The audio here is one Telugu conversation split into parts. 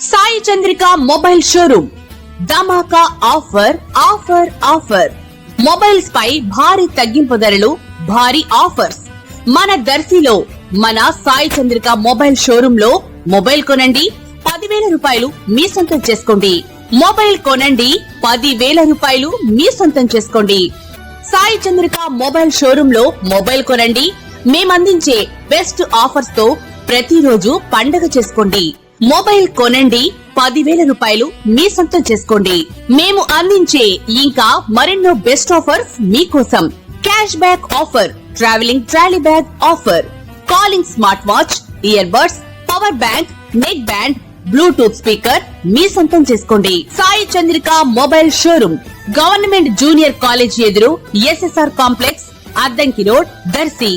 Sai Chandrika mobile showroom. ధమాకా ఆఫర్ ఆఫర్ ఆఫర్. మొబైల్స్ పై భారీ తగ్గింపు ధరలు భారీ ఆఫర్స్. మన దర్శిలో మన సాయి చంద్రిక మొబైల్ షోరూమ్లో మొబైల్ కొనండి పదివేల రూపాయలు మీ సొంతం చేసుకోండి. మొబైల్ కొనండి పదివేల రూపాయలు మీ సొంతం చేసుకోండి. సాయి చంద్రిక మొబైల్ షోరూమ్లో మొబైల్ కొనండి మేమందించే బెస్ట్ ఆఫర్స్తో ప్రతిరోజు పండగ చేసుకోండి. మొబైల్ కొనండి పదివేల రూపాయలు మీ సొంతం చేసుకోండి. మేము అందించే ఇంకా మరెన్నో బెస్ట్ ఆఫర్స్ మీకోసం cash back offer travelling trolley bag offer. Calling smart watch ear buds power bank neck band bluetooth speaker మీ సొంతం చేసుకోండి. Sai Chandrika mobile showroom government junior college ఎదురు SSR complex Addanki road Darsi.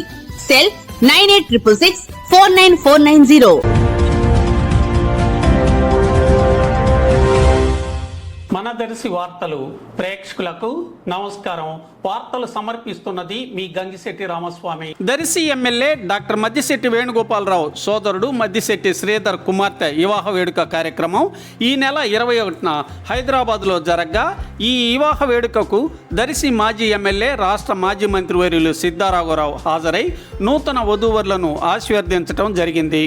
Cell nine eight triple six four nine four nine zero. మనదర్శి వార్తలు ప్రేక్షకులకు నమస్కారం. వార్తలు సమర్పిస్తున్నది మీ గంగిశెట్టి రామస్వామి. దర్శి ఎమ్మెల్యే డాక్టర్ మద్దిశెట్టి వేణుగోపాలరావు సోదరుడు మద్దిశెట్టి శ్రీధర్ కుమార్తె వివాహ వేడుక కార్యక్రమం ఈ నెల ఇరవై ఒకటిన హైదరాబాద్లో జరగ్గా. ఈ వివాహ వేడుకకు దర్శి మాజీ ఎమ్మెల్యే రాష్ట్ర మాజీ మంత్రివర్యులు సిద్ధారాఘవరావు హాజరై నూతన వధూవరులను ఆశీర్వదించడం జరిగింది.